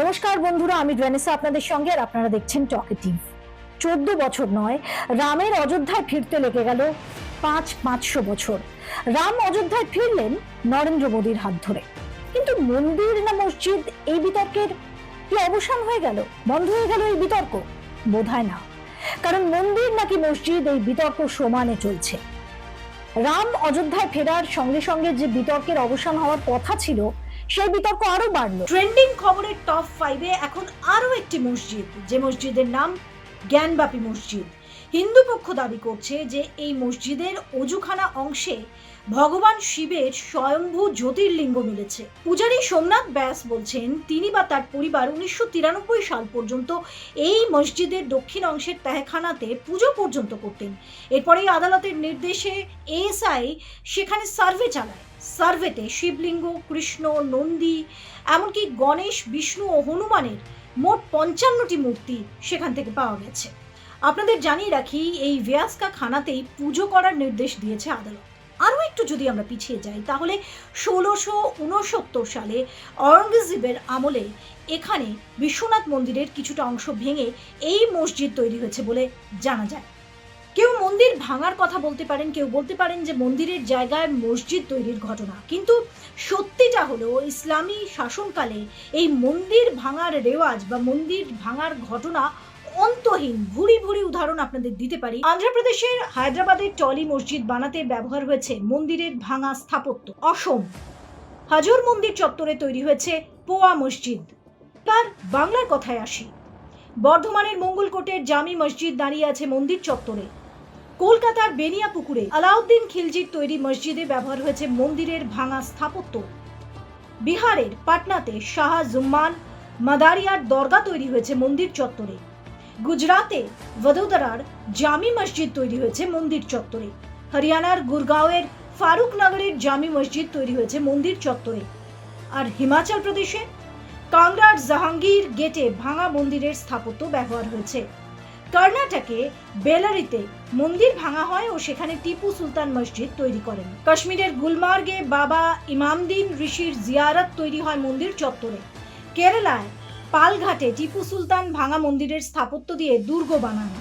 নমস্কার বন্ধুরা, আমি ড্রেনেসা আপনাদের সঙ্গে, আর আপনারা দেখছেন টকেটিভ চোদ্দ বছর নয়, রামের অযোধ্যায় ফিরতে লেগে গেল পাঁচ পাঁচশো বছর। রাম অযোধ্যায় ফিরলেন নরেন্দ্র মোদীর হাত ধরে। কিন্তু মন্দির না মসজিদ, এই বিতর্কের কি অবসান হয়ে গেল? বন্ধ হয়ে গেল এই বিতর্ক? বোধহয় না। কারণ মন্দির নাকি মসজিদ, এই বিতর্ক সমানে চলছে। রাম অযোধ্যায় ফেরার সঙ্গে সঙ্গে যে বিতর্কের অবসান হওয়ার কথা ছিল সেই বিতর্ক আরও বাড়লো। ট্রেন্ডিং খবরের টপ ফাইভে এখন আরও একটি মসজিদ, যে মসজিদের নাম জ্ঞানবাপী মসজিদ। হিন্দু পক্ষ দাবি করছে যে এই মসজিদের অজুখানা অংশে ভগবান শিবের স্বয়ম্ভু জ্যোতির্লিঙ্গ মিলেছে। পূজারী সোমনাথ ব্যাস বলছেন, তিনি বা তার পরিবার উনিশশো তিরানব্বই সাল পর্যন্ত এই মসজিদের দক্ষিণ অংশের তেহখানাতে পুজো পর্যন্ত করতেন। এরপরেই আদালতের নির্দেশে এএসআই সেখানে সার্ভে চালায়। সার্ভেতে শিবলিঙ্গ, কৃষ্ণ, নন্দী, এমনকি গণেশ, বিষ্ণু ও হনুমানের মোট পঞ্চান্নটি মূর্তি সেখান থেকে পাওয়া গেছে। আপনাদের জানিয়ে রাখি, এই ভিয়াস্কা খানাতেই পুজো করার নির্দেশ দিয়েছে আদালত। আরও একটু যদি আমরা পিছিয়ে যাই, তাহলে ষোলোশো উনসত্তর সালে অরঙ্গজেবের আমলে এখানে বিশ্বনাথ মন্দিরের কিছুটা অংশ ভেঙে এই মসজিদ তৈরি হয়েছে বলে জানা যায়। কেউ মন্দির ভাঙার কথা বলতে পারেন, কেউ বলতে পারেন যে মন্দিরের জায়গায় মসজিদ তৈরির ঘটনা। কিন্তু সত্যিটা হলো, ইসলামী শাসনকালে এই মন্দির ভাঙার রেওয়াজ বা মন্দির ভাঙার ঘটনা অন্তহীন ভুরি ভুরি উদাহরণ আপনাদের দিতে পারি। অন্ধ্রপ্রদেশের হায়দ্রাবাদের টলি মসজিদ বানাতে ব্যবহার হয়েছে মন্দিরের ভাঙা স্থাপত্য। অসম, হাজর মন্দির চত্বরে তৈরি হয়েছে পোয়া মসজিদ। তার বাংলার কথায় আসি। বর্ধমানের মঙ্গলকোটের জামি মসজিদ দাঁড়িয়ে আছে মন্দির চত্বরে। কলকাতার বেনিয়া পুকুরে আলাউদ্দিন খিলজির তৈরি মসজিদে ব্যবহার হয়েছে মন্দিরের ভাঙা স্থাপত্য। বিহারের পাটনাতে শাহ জুম্মান মাদারিয়ার দরগা তৈরি হয়েছে মন্দির চত্বরে। গুজরাতে ভদোদরার জামি মসজিদ তৈরি হয়েছে মন্দির চত্বরে। হরিয়ানার গুরগাঁওয়ের ফারুকনগরের জামি মসজিদ তৈরি হয়েছে মন্দির চত্বরে। আর হিমাচল প্রদেশে কাংড়ার জাহাঙ্গীর গেটে ভাঙা মন্দিরের স্থাপত্য ব্যবহার হয়েছে। কর্ণাটকে বেলারিতে মন্দির ভাঙা হয় ও সেখানে টিপু সুলতান মসজিদ তৈরি করেন। কাশ্মীরের গুলমার্গে বাবা ইমামদিন ঋষির জিয়ারত তৈরি হয় মন্দির চত্বরে। কেরালায় পালঘাটে টিপু সুলতান ভাঙা মন্দিরের স্থাপত্য দিয়ে দুর্গ বানানো।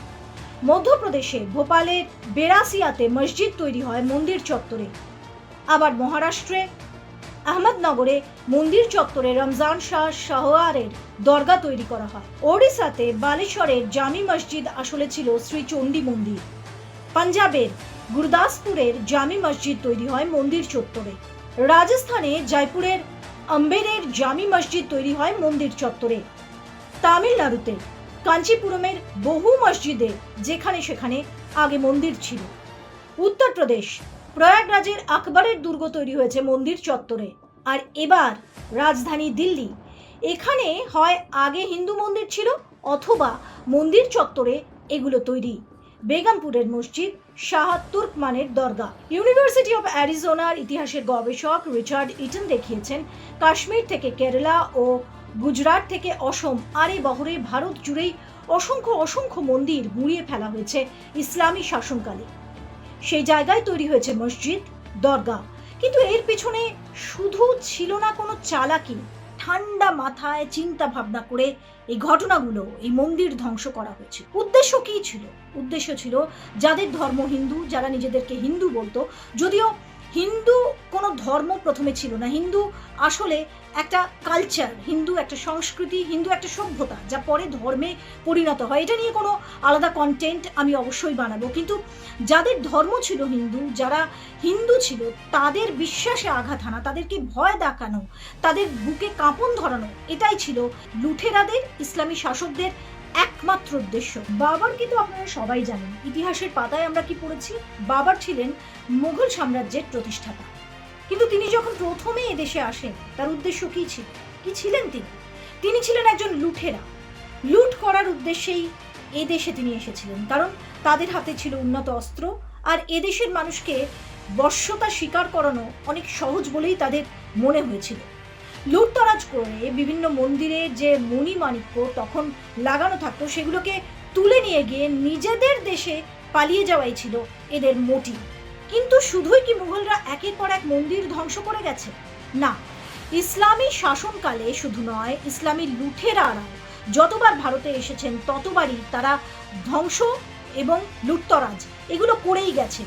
মধ্যপ্রদেশে ভোপালের বেরাসিয়াতে মসজিদ তৈরি হয় মন্দির চত্বরে। আবার মহারাষ্ট্রে আহমদনগরে মন্দির চত্বরে রমজান শাহ শাহওয়ারের দরগা তৈরি করা হয়। ওড়িশাতে বালেশ্বরের জামি মসজিদ আসলে ছিল শ্রী চণ্ডী মন্দির। পাঞ্জাবের গুরদাসপুরের জামি মসজিদ তৈরি হয় মন্দির চত্বরে। রাজস্থানে জয়পুরের আম্বেরের জামি মসজিদ তৈরি হয় মন্দির চত্বরে। তামিলনাড়ুতে কাঞ্চিপুরমের বহু মসজিদে যেখানে সেখানে আগে মন্দির ছিল। উত্তরপ্রদেশ প্রয়াগরাজের আকবরের দুর্গ তৈরি হয়েছে মন্দির চত্বরে। আর এবার রাজধানী দিল্লি। এখানে হয় আগে হিন্দু মন্দির ছিল, অথবা মন্দির চত্বরে এগুলো তৈরি। বেগমপুরের মসজিদ শাহ তুর্কমানের দরগা। ইউনিভার্সিটি অফ অ্যারিজোনার ইতিহাসের গবেষক রিচার্ড ইটন দেখিয়েছেন, কাশ্মীর থেকে কেরালা ও গুজরাট থেকে অসম আর এই বহরে ভারত জুড়েই অসংখ্য অসংখ্য মন্দির গুঁড়িয়ে ফেলা হয়েছে ইসলামী শাসনকালে। সেই জায়গায় তৈরি হয়েছে মসজিদ দরগা কিন্তু এর পেছনে শুধু ছিল না কোনো চালাকি, ঠান্ডা মাথায় চিন্তা ভাবনা করে এই ঘটনাগুলো, এই মন্দির ধ্বংস করা হয়েছে। উদ্দেশ্য কি ছিল? উদ্দেশ্য ছিল যাদের ধর্ম হিন্দু, যারা নিজেদেরকে হিন্দু বলতো, যদিও হিন্দু কোনো ধর্ম প্রথমে ছিল না। হিন্দু আসলে একটা কালচার হিন্দু একটা সংস্কৃতি, হিন্দু একটা সভ্যতা যা পরে ধর্মে পরিণত হয়। এটা নিয়ে কোনো আলাদা কন্টেন্ট আমি অবশ্যই বানাবো। কিন্তু যাদের ধর্ম ছিল হিন্দু, যারা হিন্দু ছিল, তাদের বিশ্বাসে আঘাত হানা, তাদেরকে ভয় দেখানো, তাদের বুকে কাঁপন ধরানো, এটাই ছিল লুঠেরাদের, ইসলামী শাসকদের একমাত্র উদ্দেশ্য। বাবার কিন্তু আপনারা সবাই জানেন, ইতিহাসের পাতায় আমরা কি পড়েছি? বাবার ছিলেন মুঘল সাম্রাজ্যের প্রতিষ্ঠাতা। কিন্তু তিনি যখন প্রথমে এদেশে আসেন, তার উদ্দেশ্য কি ছিল? কি ছিলেন তিনি? তিনি ছিলেন একজন লুঠেরা লুট করার উদ্দেশ্যেই এদেশে তিনি এসেছিলেন। কারণ তাদের হাতে ছিল উন্নত অস্ত্র, আর এদেশের মানুষকে বশ্যতা স্বীকার করানো অনেক সহজ বলেই তাদের মনে হয়েছিল। লুটতরাজ করে বিভিন্ন মন্দিরে যে মণিমাণিক্য তখন লাগানো থাকতো, সেগুলোকে তুলে নিয়ে গিয়ে নিজেদের দেশে পালিয়ে যাওয়াই ছিল এদের মোটিভ কিন্তু শুধুই কি মুঘলরা একের পর এক মন্দির ধ্বংস করে গেছে? না, ইসলামী শাসনকালে শুধু নয়, ইসলামী লুঠেরারাও যতবার ভারতে এসেছেন, ততবারই তারা ধ্বংস এবং লুটতরাজ, এগুলো করেই গেছে।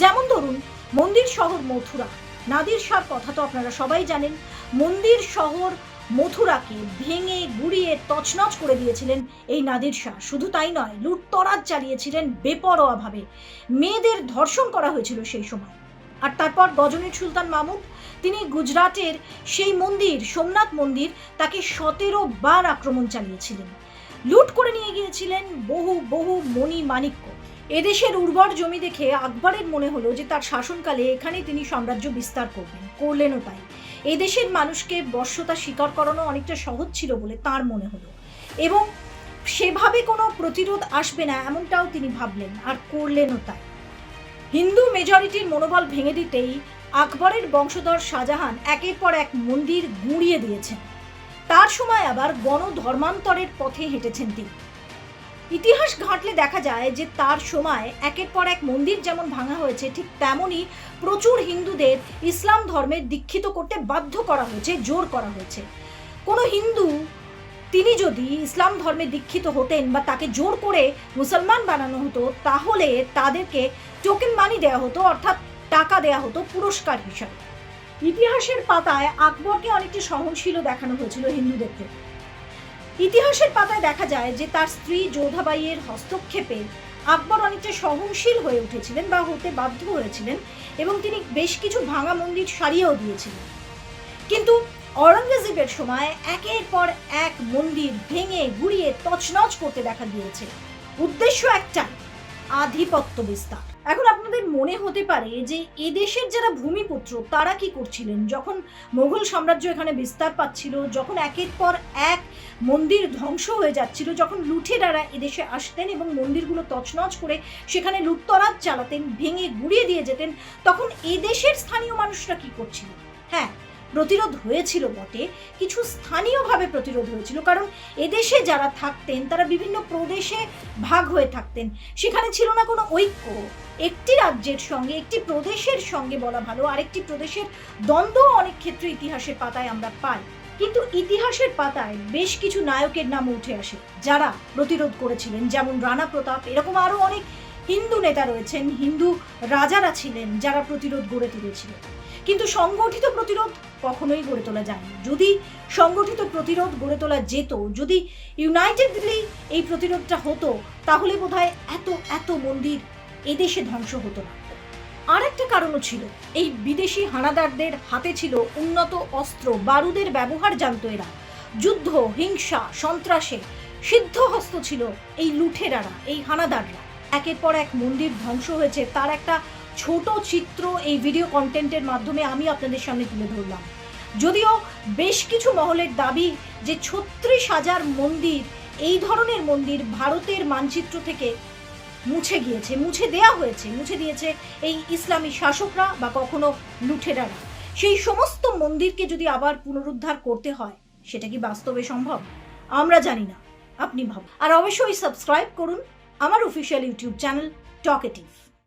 যেমন ধরুন, মন্দির শহর মথুরা। নাদির শাহর কথা তো আপনারা সবাই জানেন। মন্দির শহর মথুরাকে ভেঙে, গুড়িয়ে, তছনছ করে দিয়েছিলেন এই নাদির শাহ। শুধু তাই নয়, লুটতরাজ চালিয়েছিলেন বেপরোয়াভাবে। মেয়েদের ধর্ষণ করা হয়েছিল সেই সময়। আর তারপর গজনীর সুলতান মাহমুদ তিনি গুজরাটের সেই মন্দির, সোমনাথ মন্দির, তাকে সতেরো বার আক্রমণ চালিয়েছিলেন। লুট করে নিয়ে গিয়েছিলেন বহু বহু মণি মাণিক্য। এদেশের উর্বর জমি দেখে আকবরের মনে হলো যে তার শাসনকালে এখানে তিনি সাম্রাজ্য বিস্তার করবেন, করলেনও তাই। এদেশের মানুষকে বর্ষতা স্বীকার করানো অনেকটা সহজ ছিল বলে তার মনে হলো। এবং সেভাবে কোনো প্রতিরোধ আসবে না এমনটাও তিনি ভাবলেন, আর করলেনও তাই। হিন্দু মেজরিটির মনোবল ভেঙে দিতেই আকবরের বংশধর শাহজাহান একের পর এক মন্দির গুঁড়িয়ে দিয়েছেন। তার সময় আবার গণধর্মান্তরের পথে হেঁটেছেন তিনি। ইতিহাস ঘাঁটলে দেখা যায় যে তার সময় একের পর এক মন্দির যেমন ভাঙা হয়েছে, ঠিক তেমনই প্রচুর হিন্দুদের ইসলাম ধর্মে দীক্ষিত করতে বাধ্য করা হয়েছে, জোর করা হয়েছে। কোনো হিন্দু তিনি যদি ইসলাম ধর্মে দীক্ষিত হতেন বা তাকে জোর করে মুসলমান বানানো হতো, তাহলে তাদেরকে টোকেন মানি দেওয়া হতো, অর্থাৎ টাকা দেওয়া হতো পুরস্কার হিসাবে। ইতিহাসের পাতায় আকবরকে অনেকটা সহনশীল দেখানো হয়েছিল হিন্দুদের প্রতি ইতিহাসের পাতায় দেখা যায় যে তার স্ত্রী যোধাবাইয়ের হস্তক্ষেপে আকবর অনেকটা সহনশীল হয়ে উঠেছিলেন বা হতে বাধ্য হয়েছিলেন এবং তিনি বেশ কিছু ভাঙা মন্দির সারিয়েও দিয়েছিলেন। কিন্তু অরঙ্গজেবের সময় একের পর এক মন্দির ভেঙে গুড়িয়ে তছনছ করতে দেখা গিয়েছে। উদ্দেশ্য একটা আধিপত্য বিস্তার। এখন আপনাদের মনে হতে পারে যে এদেশের যারা ভূমিপুত্র, তারা কি করছিলেন? যখন মোগল সাম্রাজ্য এখানে বিস্তার পাচ্ছিল, যখন একের পর এক মন্দির ধ্বংস হয়ে যাচ্ছিল। যখন লুঠেরারা এদেশে আসতেন এবং মন্দিরগুলো তছনছ করে সেখানে লুটতরাজ চালাতেন, ভেঙে গুড়িয়ে দিয়ে যেতেন, তখন এদেশের স্থানীয় মানুষরা কি করছিল? হ্যাঁ প্রতিরোধ হয়েছিল বটে। কিছু স্থানীয়ভাবে প্রতিরোধ হয়েছিল। কারণ এদেশে যারা থাকতেন, তারা বিভিন্ন প্রদেশে ভাগ হয়ে থাকতেন। সেখানে ছিল না কোনো ঐক্য। একটি রাজ্যের সঙ্গে, একটি প্রদেশের সঙ্গে বলা ভালো। আরেকটি প্রদেশের দ্বন্দ্ব অনেক ক্ষেত্রে ইতিহাসের পাতায় আমরা পাই। কিন্তু ইতিহাসের পাতায় বেশ কিছু নায়কের নাম উঠে আসে, যারা প্রতিরোধ করেছিলেন। যেমন রানা প্রতাপ, এরকম আরও অনেক হিন্দু নেতা রয়েছেন, হিন্দু রাজারা ছিলেন যারা প্রতিরোধ গড়ে তুলেছিলেন। কিন্তু সংগঠিত প্রতিরোধ কখনোই গড়ে তোলা যায়নি। যদি সংগঠিত প্রতিরোধ গড়ে তোলা যেত, যদি ইউনাইটেডলি এই প্রতিরোধটা হতো, তাহলে বোধহয় এত এত মন্দির এদেশে ধ্বংস হতো না। আর একটা কারণও ছিল। এই বিদেশি হানাদারদের হাতে ছিল উন্নত অস্ত্র, বারুদের ব্যবহার জানত এরা। যুদ্ধ, হিংসা, সন্ত্রাসে সিদ্ধহস্ত ছিল এই লুঠেরারা, এই হানাদাররা। একের পর এক মন্দির ধ্বংস হয়েছে। তার একটা ছোট চিত্র এই ভিডিও কন্টেন্টের মাধ্যমে আমি আপনাদের সামনে তুলে ধরলাম। যদিও বেশ কিছু মহলের দাবি যে ছত্রিশ হাজার মন্দির, এই ধরনের মন্দির ভারতের মানচিত্র থেকে মুছে গিয়েছে, মুছে দেয়া হয়েছে, মুছে দিয়েছে এই ইসলামী শাসকরা বা কখনো লুঠেরারা। সেই সমস্ত মন্দিরকে যদি আবার পুনরুদ্ধার করতে হয়, সেটা কি বাস্তবে সম্ভব? আমরা জানি না। আপনি ভাব আর অবশ্যই সাবস্ক্রাইব করুন আমার অফিসিয়াল ইউটিউব চ্যানেল টকেটিভ